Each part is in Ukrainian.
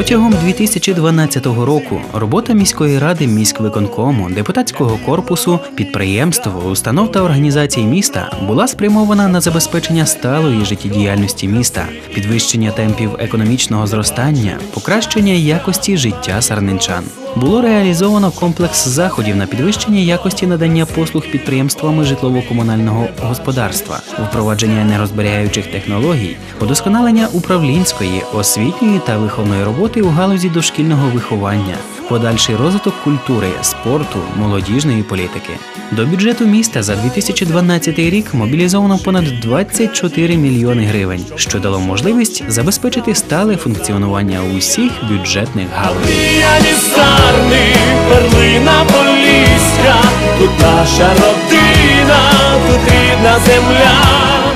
Протягом 2012 року робота міської ради, міськвиконкому, депутатського корпусу, підприємств, установ та організацій міста була спрямована на забезпечення сталої життєдіяльності міста, підвищення темпів економічного зростання, покращення якості життя сарненчан. Було реалізовано комплекс заходів на підвищення якості надання послуг підприємствами житлово-комунального господарства, впровадження нерозберігаючих технологій, удосконалення управлінської, освітньої та виховної роботи у галузі дошкільного виховання, подальший розвиток культури, спорту, молодіжної політики. До бюджету міста за 2012 рік мобілізовано понад 24 мільйони гривень, що дало можливість забезпечити стале функціонування усіх бюджетних галузей. Перлина поліська, тут наша родина, тут рідна земля.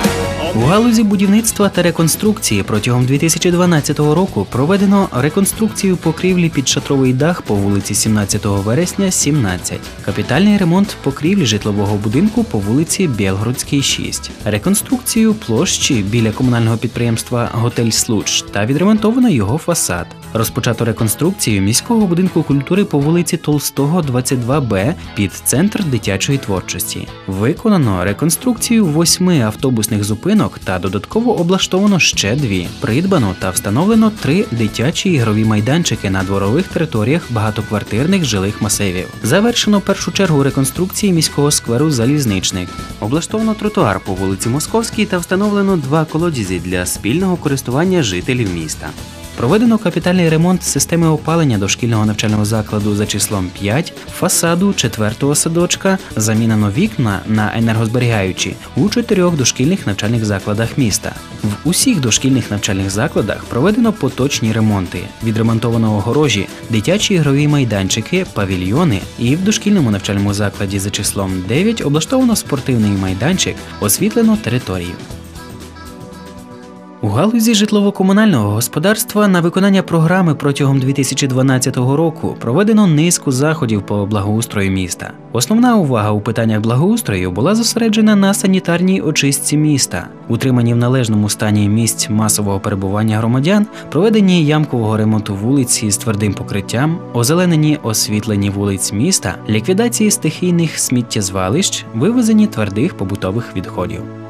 У галузі будівництва та реконструкції протягом 2012 року проведено реконструкцію покрівлі під шатровий дах по вулиці 17 вересня, 17, капітальний ремонт покрівлі житлового будинку по вулиці Білгородській, 6, реконструкцію площі біля комунального підприємства Готель Случ та відремонтовано його фасад. Розпочато реконструкцію міського будинку культури по вулиці Толстого, 22Б під центр дитячої творчості. Виконано реконструкцію восьми автобусних зупинок та додатково облаштовано ще дві. Придбано та встановлено три дитячі ігрові майданчики на дворових територіях багатоквартирних жилих масивів. Завершено першу чергу реконструкції міського скверу Залізничник. Облаштовано тротуар по вулиці Московській та встановлено два колодязі для спільного користування жителів міста. Проведено капітальний ремонт системи опалення дошкільного навчального закладу за числом 5, фасаду 4-го садочка, замінено вікна на енергозберігаючі у чотирьох дошкільних навчальних закладах міста. В усіх дошкільних навчальних закладах проведено поточні ремонти, відремонтовано огорожі, дитячі ігрові майданчики, павільйони і в дошкільному навчальному закладі за числом 9 облаштовано спортивний майданчик, освітлено територію. Галузі житлово-комунального господарства на виконання програми протягом 2012 року проведено низку заходів по благоустрою міста. Основна увага у питаннях благоустрою була зосереджена на санітарній очистці міста, утриманні в належному стані місць масового перебування громадян, проведенні ямкового ремонту вулиці з твердим покриттям, озелененні освітлені вулиць міста, ліквідації стихійних сміттєзвалищ, вивезенні твердих побутових відходів.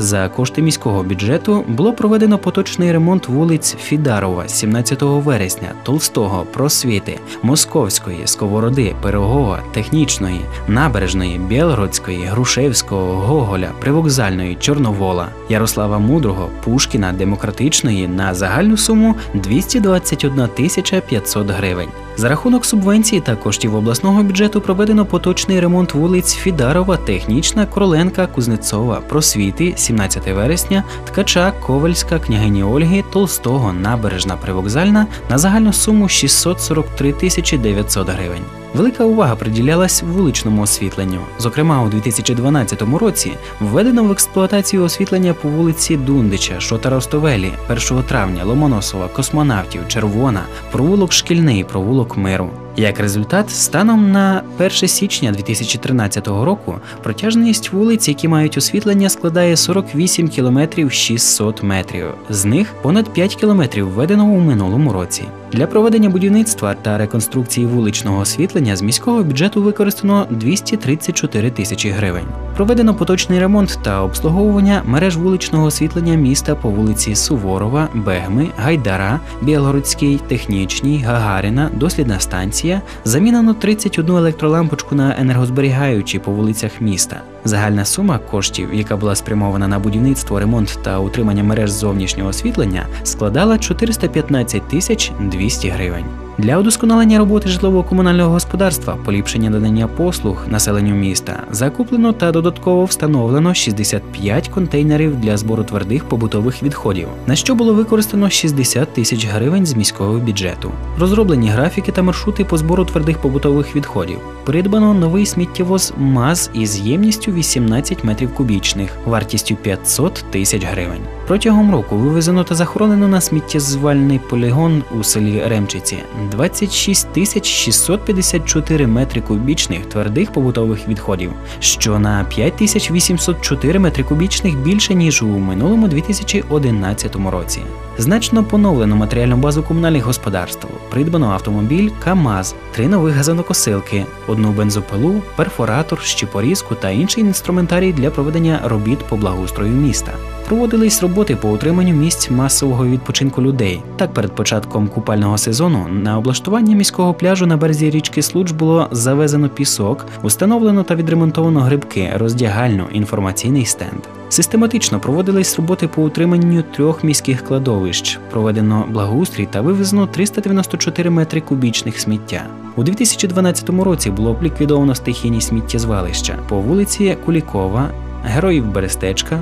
За кошти міського бюджету було проведено поточний ремонт вулиць Фідарова 17 вересня, Толстого, Просвіти, Московської, Сковороди, Пирогова, Технічної, Набережної, Білгородської, Грушевського, Гоголя, Привокзальної, Чорновола, Ярослава Мудрого, Пушкіна, Демократичної на загальну суму 221 тисяча 500 гривень. За рахунок субвенції та коштів обласного бюджету проведено поточний ремонт вулиць Фідарова, Технічна, Короленка, Кузнецова, Просвіти, 17 вересня, Ткача, Ковальська, Княгині Ольги, Толстого, Набережна, Привокзальна на загальну суму 643 тисячі 900 гривень. Велика увага приділялась вуличному освітленню. Зокрема, у 2012 році введено в експлуатацію освітлення по вулиці Дундича, Шота Ростовелі, 1 травня, Ломоносова, Космонавтів, Червона, провулок Шкільний, провулок Миру. Як результат, станом на 1 січня 2013 року протяжність вулиць, які мають освітлення, складає 48 км 600 метрів. З них понад 5 км введено у минулому році. Для проведення будівництва та реконструкції вуличного освітлення з міського бюджету використано 234 тисячі гривень. Проведено поточний ремонт та обслуговування мереж вуличного освітлення міста по вулиці Суворова, Бегми, Гайдара, Білгородській, Технічній, Гагаріна, Дослідна станція. Замінено 31 електролампочку на енергозберігаючі по вулицях міста. Загальна сума коштів, яка була спрямована на будівництво, ремонт та утримання мереж зовнішнього освітлення, складала 415 тисяч 200 гривень. Для удосконалення роботи житлово-комунального господарства, поліпшення надання послуг населенню міста, закуплено та додатково встановлено 65 контейнерів для збору твердих побутових відходів, на що було використано 60 тисяч гривень з міського бюджету. Розроблені графіки та маршрути по збору твердих побутових відходів. Придбано новий сміттєвоз МАЗ із ємністю 18 метрів кубічних, вартістю 500 тисяч гривень. Протягом року вивезено та захоронено на сміттєзвальний полігон у селі Ремчиці 26 тисяч 654 метри кубічних твердих побутових відходів, що на 5804 метри кубічних більше ніж у минулому 2011 році. Значно поновлено матеріальну базу комунальних господарств. Придбано автомобіль КАМАЗ, три нових газонокосилки, одну бензопилу, перфоратор, щепорізку та інший інструментарій для проведення робіт по благоустрою міста. Проводились роботи по утриманню місць масового відпочинку людей. Так, перед початком купального сезону на облаштування міського пляжу на березі річки Случ було завезено пісок, установлено та відремонтовано грибки, роздягальну, інформаційний стенд. Систематично проводились роботи по утриманню трьох міських кладовищ, проведено благоустрій та вивезено 394 метри кубічних сміття. У 2012 році було ліквідовано стихійні сміттєзвалища по вулиці Кулікова, Героїв Берестечка,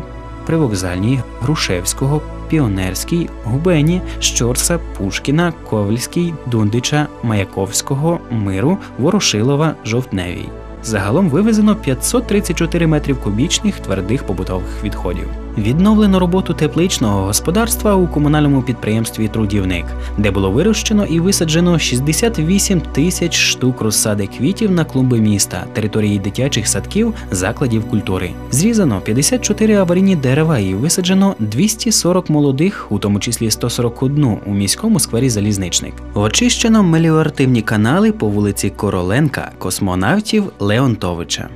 Привокзальній, Грушевського, Піонерській, Губені, Щорса, Пушкіна, Ковальській, Дундича, Маяковського, Миру, Ворошилова, Жовтневій. Загалом вивезено 534 метрів кубічних твердих побутових відходів. Відновлено роботу тепличного господарства у комунальному підприємстві Трудівник, де було вирощено і висаджено 68 тисяч штук розсади квітів на клумби міста, території дитячих садків, закладів культури. Зрізано 54 аварійні дерева і висаджено 240 молодих, у тому числі 141 у міському сквері Залізничник. Очищено меліоративні канали по вулиці Короленка, космонавтів Леонтовича.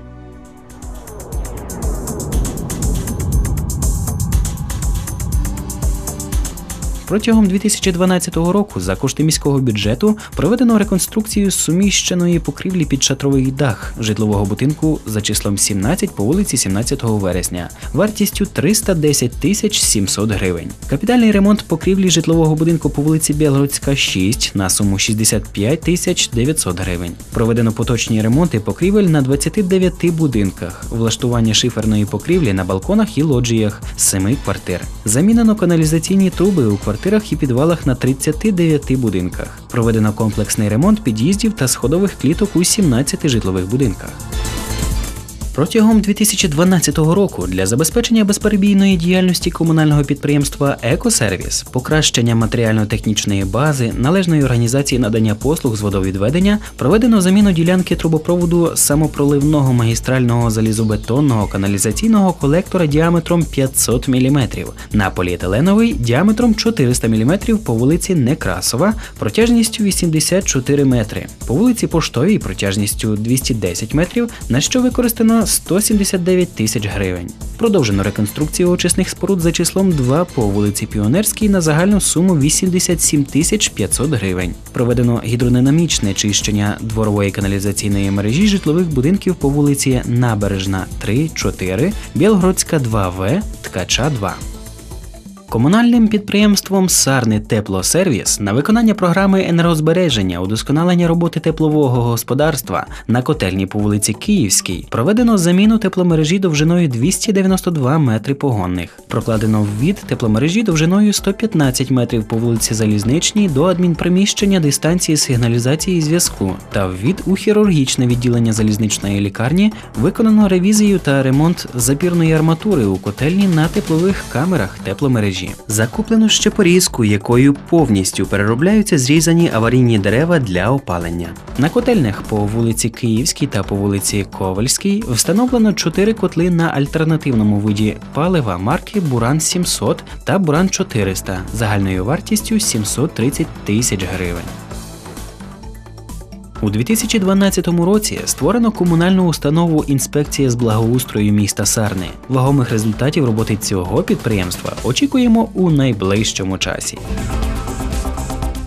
Протягом 2012 року за кошти міського бюджету проведено реконструкцію суміщеної покрівлі під шатровий дах житлового будинку за числом 17 по вулиці 17 вересня, вартістю 310 тисяч 700 гривень. Капітальний ремонт покрівлі житлового будинку по вулиці Білгородська 6 на суму 65 тисяч 900 гривень. Проведено поточні ремонти покрівель на 29 будинках, влаштування шиферної покрівлі на балконах і лоджіях з 7 квартир. Замінено каналізаційні труби у квартирах і підвалах на 39 будинках. Проведено комплексний ремонт під'їздів та сходових кліток у 17 житлових будинках. Протягом 2012 року для забезпечення безперебійної діяльності комунального підприємства Екосервіс, покращення матеріально-технічної бази, належної організації надання послуг з водовідведення проведено заміну ділянки трубопроводу самопроливного магістрального залізобетонного каналізаційного колектора діаметром 500 мм на поліетиленовий діаметром 400 мм по вулиці Некрасова протяжністю 84 метри, по вулиці Поштовій протяжністю 210 метрів, на що використано 179 тисяч гривень. Продовжено реконструкцію очисних споруд за числом 2 по вулиці Піонерській на загальну суму 87 тисяч 500 гривень. Проведено гідродинамічне чищення дворової каналізаційної мережі житлових будинків по вулиці Набережна 3, 4, Білгородська 2В, Ткача 2. Комунальним підприємством Сарни Теплосервіс на виконання програми енергозбереження удосконалення роботи теплового господарства на котельні по вулиці Київській проведено заміну тепломережі довжиною 292 метри погонних. Прокладено ввід тепломережі довжиною 115 метрів по вулиці Залізничній до адмінприміщення дистанції сигналізації зв'язку та ввід у хірургічне відділення залізничної лікарні виконано ревізію та ремонт запірної арматури у котельні на теплових камерах тепломережі. Закуплено ще порізку, якою повністю переробляються зрізані аварійні дерева для опалення. На котельнях по вулиці Київській та по вулиці Ковальській встановлено чотири котли на альтернативному виді палива марки Буран 700 та Буран 400 загальною вартістю 730 тисяч гривень. У 2012 році створено комунальну установу інспекція з благоустрою міста Сарни. Вагомих результатів роботи цього підприємства очікуємо у найближчому часі.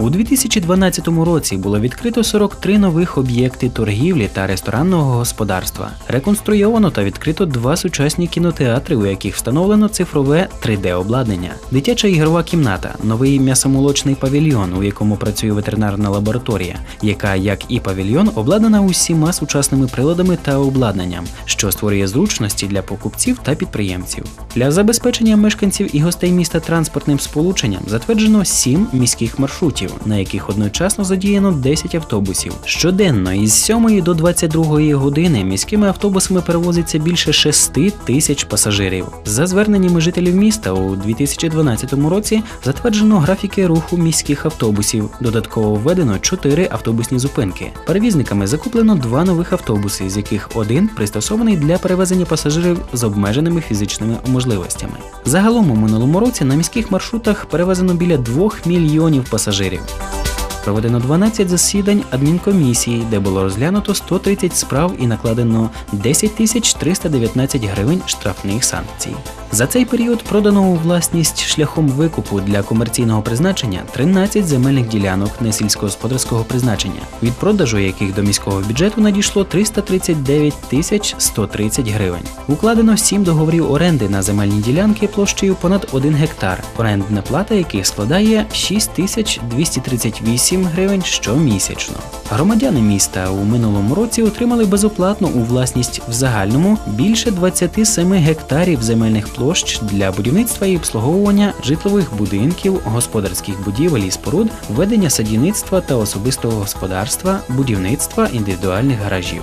У 2012 році було відкрито 43 нових об'єкти торгівлі та ресторанного господарства. Реконструйовано та відкрито два сучасні кінотеатри, у яких встановлено цифрове 3D-обладнання, дитяча ігрова кімната, новий м'ясомолочний павільйон, у якому працює ветеринарна лабораторія, яка, як і павільйон, обладнана усіма сучасними приладами та обладнанням, що створює зручності для покупців та підприємців. Для забезпечення мешканців і гостей міста транспортним сполученням затверджено 7 міських маршрутів. На яких одночасно задіяно 10 автобусів. Щоденно із 7 до 22 години міськими автобусами перевозиться більше 6 тисяч пасажирів. За зверненнями жителів міста у 2012 році затверджено графіки руху міських автобусів. Додатково введено 4 автобусні зупинки. Перевізниками закуплено два нових автобуси, з яких один пристосований для перевезення пасажирів з обмеженими фізичними можливостями. Загалом у минулому році на міських маршрутах перевезено біля 2 мільйонів пасажирів. Thank you. Проведено 12 засідань адмінкомісії, де було розглянуто 130 справ і накладено 10 тисяч 319 гривень штрафних санкцій. За цей період продано у власність шляхом викупу для комерційного призначення 13 земельних ділянок несільськогосподарського призначення, від продажу яких до міського бюджету надійшло 339 тисяч 130 гривень. Укладено 7 договорів оренди на земельні ділянки площею понад 1 гектар, орендна плата яких складає 6 тисяч 238 гривень щомісячно. Громадяни міста у минулому році отримали безоплатно у власність в загальному більше 27 гектарів земельних площ для будівництва і обслуговування житлових будинків, господарських будівель і споруд, ведення садівництва та особистого господарства, будівництва індивідуальних гаражів.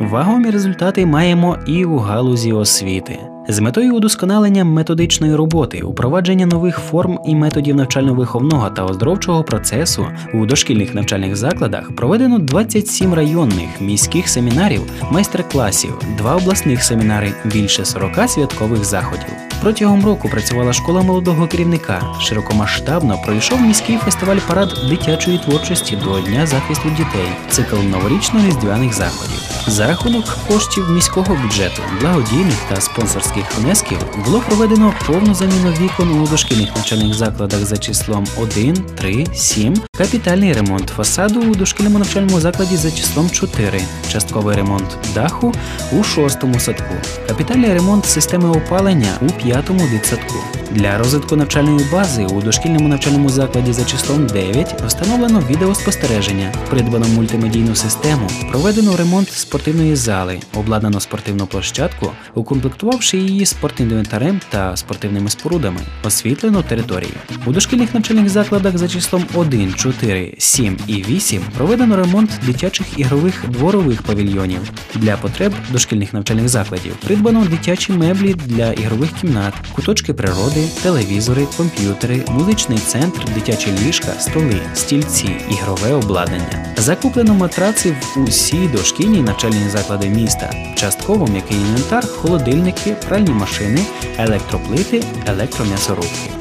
Вагомі результати маємо і у галузі освіти. З метою удосконалення методичної роботи, упровадження нових форм і методів навчально-виховного та оздоровчого процесу у дошкільних навчальних закладах проведено 27 районних міських семінарів, майстер-класів, два обласних семінари, більше 40 святкових заходів. Протягом року працювала школа молодого керівника. Широкомасштабно пройшов міський фестиваль парад дитячої творчості до Дня захисту дітей, цикл новорічно-різдвяних заходів. За рахунок коштів міського бюджету, благодійних та спонсорських внесків було проведено повну заміну вікон у дошкільних навчальних закладах за числом 1, 3, 7, капітальний ремонт фасаду у дошкільному навчальному закладі за числом 4, частковий ремонт даху у 6 садку, капітальний ремонт системи опалення у 5 дитсадку. Для розвитку навчальної бази у дошкільному навчальному закладі за числом 9 встановлено відеоспостереження, придбано мультимедійну систему, проведено ремонт спортивної зали, обладнано спортивну площадку, укомплектувавши її спортивним інвентарем та спортивними спорудами, освітлено територію. У дошкільних навчальних закладах за числом 1, 4, 7 і 8 проведено ремонт дитячих ігрових дворових павільйонів. Для потреб дошкільних навчальних закладів придбано дитячі меблі для ігрових кімнат, куточки природи, телевізори, комп'ютери, музичний центр, дитячі ліжка, столи, стільці, ігрове обладнання. Закуплено матраци в усі дошкільні навчальні заклади міста. Частково м'який інвентар, холодильники, пральні машини, електроплити, електром'ясорубки.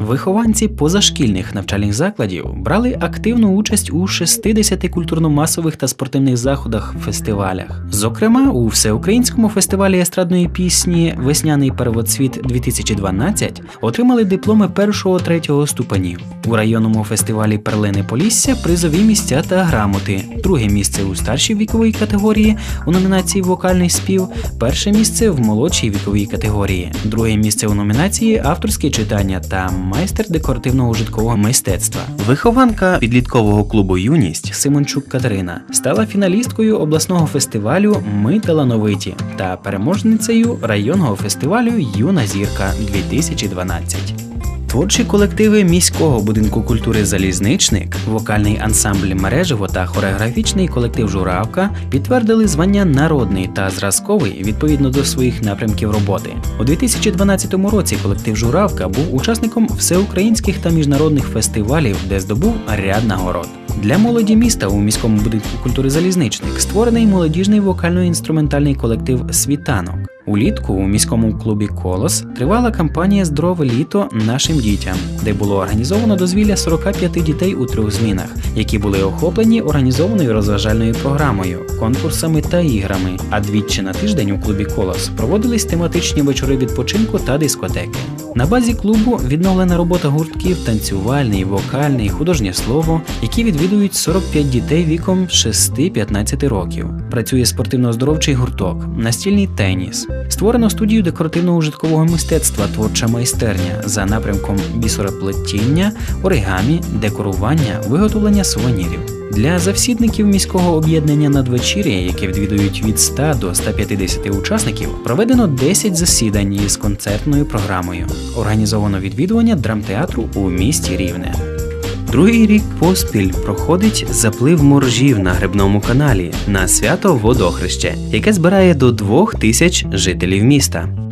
Вихованці позашкільних навчальних закладів брали активну участь у 60 культурно-масових та спортивних заходах фестивалях. Зокрема, у всеукраїнському фестивалі естрадної пісні Весняний первоцвіт 2012 отримали дипломи першого третього ступенів. У районному фестивалі Перлини Полісся призові місця та грамоти, друге місце у старшій віковій категорії у номінації Вокальний спів, перше місце в молодшій віковій категорії, друге місце у номінації Авторське читання та майстер декоративного житкового мистецтва. Вихованка підліткового клубу Юність Симончук Катерина стала фіналісткою обласного фестивалю Ми талановиті та переможницею районного фестивалю Юна зірка 2012. Творчі колективи міського будинку культури Залізничник, вокальний ансамбль мережево та хореографічний колектив Журавка підтвердили звання народний та зразковий відповідно до своїх напрямків роботи. У 2012 році колектив Журавка був учасником всеукраїнських та міжнародних фестивалів, де здобув ряд нагород. Для молоді міста у міському будинку культури Залізничник створений молодіжний вокально-інструментальний колектив Світанок. Улітку у міському клубі Колос тривала кампанія Здорове літо нашим дітям, де було організовано дозвілля 45 дітей у трьох змінах, які були охоплені організованою розважальною програмою, конкурсами та іграми. А двічі на тиждень у клубі Колос проводились тематичні вечори відпочинку та дискотеки. На базі клубу відновлена робота гуртків танцювальний, вокальний, художнє слово, які відвідують 45 дітей віком 6-15 років. Працює спортивно-оздоровчий гурток, настільний теніс. Створено студію декоративного житкового мистецтва Творча майстерня за напрямком бісероплетіння, оригамі, декорування, виготовлення сувенірів. Для завсідників міського об'єднання надвечір'я, яке відвідують від 100 до 150 учасників, проведено 10 засідань із концертною програмою. Організовано відвідування драмтеатру у місті Рівне. Другий рік поспіль проходить заплив моржів на грибному каналі на свято Водохреще, яке збирає до двох тисяч жителів міста.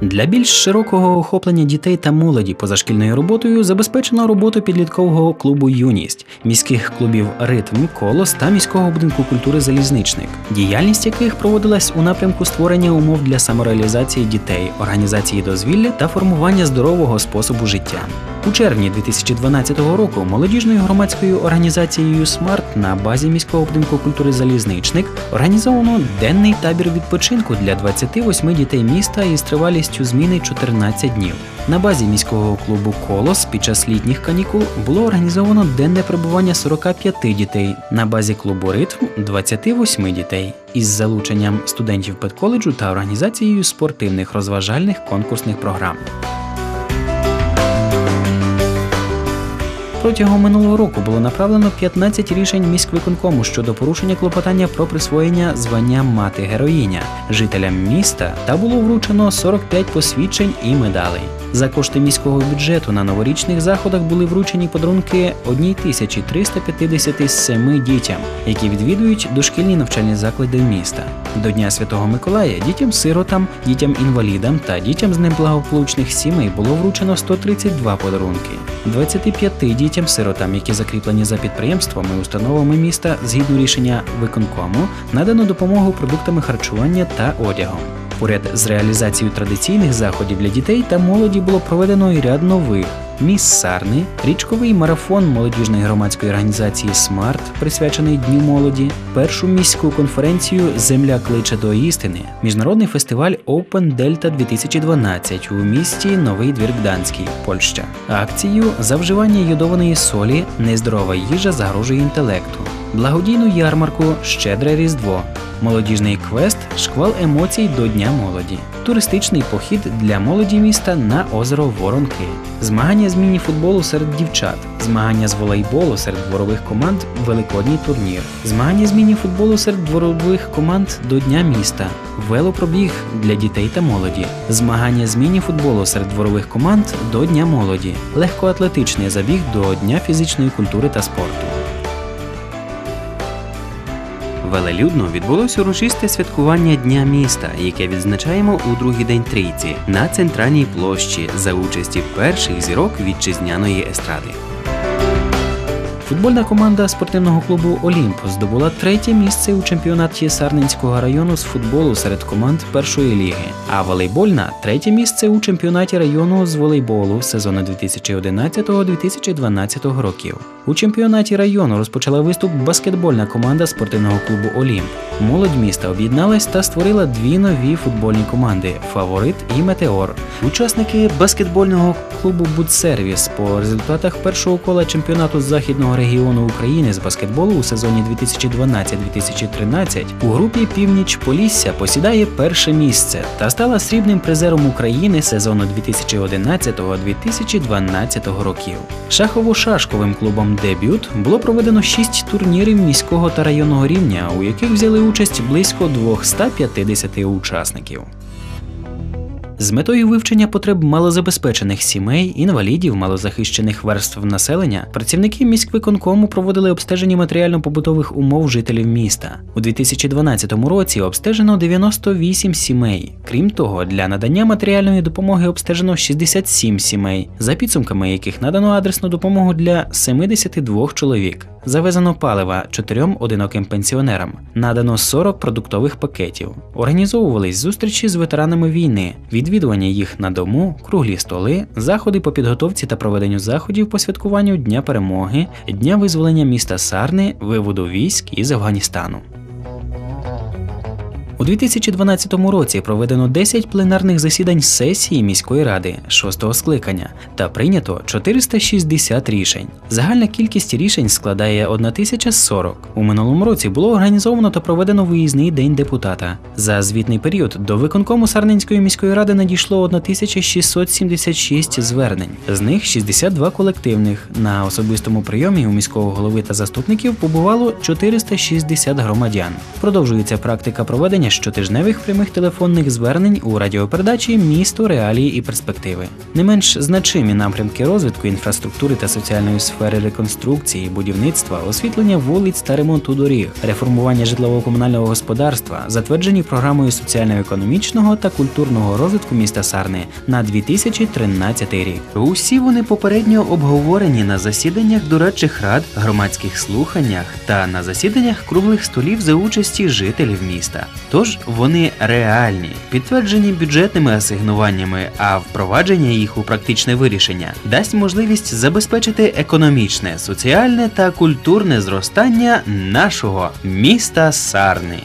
Для більш широкого охоплення дітей та молоді позашкільною роботою забезпечено роботу підліткового клубу Юність, міських клубів Ритм, Колос та міського будинку культури Залізничник, діяльність яких проводилась у напрямку створення умов для самореалізації дітей, організації дозвілля та формування здорового способу життя. У червні 2012 року молодіжною громадською організацією СМАРТ на базі міського будинку культури Залізничник організовано денний табір відпочинку для 28 дітей міста із тривалістю зміни 14 днів. На базі міського клубу Колос під час літніх канікул було організовано денне перебування 45 дітей. На базі клубу Ритм 28 дітей із залученням студентів педколеджу та організацією спортивних розважальних конкурсних програм. Протягом минулого року було направлено 15 рішень міськвиконкому щодо порушення клопотання про присвоєння звання мати героїня жителям міста та було вручено 45 посвідчень і медалей. За кошти міського бюджету на новорічних заходах були вручені подарунки 1357 дітям, які відвідують дошкільні навчальні заклади міста. До Дня Святого Миколая дітям-сиротам, дітям-інвалідам та дітям з неблагополучних сімей було вручено 132 подарунки. 25 дітям-сиротам, які закріплені за підприємствами і установами міста згідно рішення виконкому, надано допомогу продуктами харчування та одягом. Поряд з реалізацією традиційних заходів для дітей та молоді було проведено і ряд нових. Міс Сарни, річковий марафон молодіжної громадської організації Смарт, присвячений Дню молоді, першу міську конференцію Земля кличе до істини, міжнародний фестиваль Open Delta 2012 у місті Новий Двір Гданський, Польща, акцію за вживання йодованої солі, нездорова їжа загрожує інтелекту, благодійну ярмарку Щедре Різдво, молодіжний квест Шквал емоцій до Дня молоді, туристичний похід для молоді міста на озеро Воронки, змагання з міні-футболу серед дівчат, змагання з волейболу серед дворових команд Великодній турнір, змагання з міні-футболу серед дворових команд до Дня міста, велопробіг для дітей та молоді, змагання з міні-футболу серед дворових команд до Дня молоді, легкоатлетичний забіг до Дня фізичної культури та спорту. Велелюдно відбулося урочисте святкування Дня міста, яке відзначаємо у другий день трійці на центральній площі за участі перших зірок вітчизняної естради. Футбольна команда спортивного клубу Олімп здобула третє місце у чемпіонаті Сарненського району з футболу серед команд першої ліги, а волейбольна третє місце у чемпіонаті району з волейболу сезону 2011-2012 років. У чемпіонаті району розпочала виступ баскетбольна команда спортивного клубу Олімп. Молодь міста об'єдналась та створила дві нові футбольні команди Фаворит і Метеор. Учасники баскетбольного клубу Будсервіс по результатах першого кола чемпіонату західного регіону України з баскетболу у сезоні 2012-2013 у групі Північ Полісся посідає перше місце та стала срібним призером України сезону 2011-2012 років. Шахово-шашковим клубом Дебют було проведено шість турнірів міського та районного рівня, у яких взяли участь близько 250 учасників. З метою вивчення потреб малозабезпечених сімей, інвалідів, малозахищених верств населення, працівники міськвиконкому проводили обстеження матеріально-побутових умов жителів міста. У 2012 році обстежено 98 сімей. Крім того, для надання матеріальної допомоги обстежено 67 сімей, за підсумками яких надано адресну допомогу для 72 чоловік. Завезено палива чотирьом одиноким пенсіонерам, надано 40 продуктових пакетів. Організовувались зустрічі з ветеранами війни, відвідування їх на дому, круглі столи, заходи по підготовці та проведенню заходів по святкуванню Дня перемоги, Дня визволення міста Сарни, виводу військ із Афганістану. У 2012 році проведено 10 пленарних засідань сесії міської ради 6-го скликання та прийнято 460 рішень. Загальна кількість рішень складає 1040. У минулому році було організовано та проведено виїзний день депутата. За звітний період до виконкому Сарненської міської ради надійшло 1676 звернень, з них 62 колективних. На особистому прийомі у міського голови та заступників побувало 460 громадян. Продовжується практика проведення виконання щотижневих прямих телефонних звернень у радіопередачі Місто, реалії і перспективи. Не менш значимі напрямки розвитку інфраструктури та соціальної сфери реконструкції, будівництва, освітлення вулиць та ремонту доріг, реформування житлово-комунального господарства, затверджені програмою соціально-економічного та культурного розвитку міста Сарни на 2013 рік. Усі вони попередньо обговорені на засіданнях дорадчих рад, громадських слуханнях та на засіданнях круглих столів за участі жителів міста. Тож вони реальні, підтверджені бюджетними асигнуваннями, а впровадження їх у практичне вирішення дасть можливість забезпечити економічне, соціальне та культурне зростання нашого міста Сарни.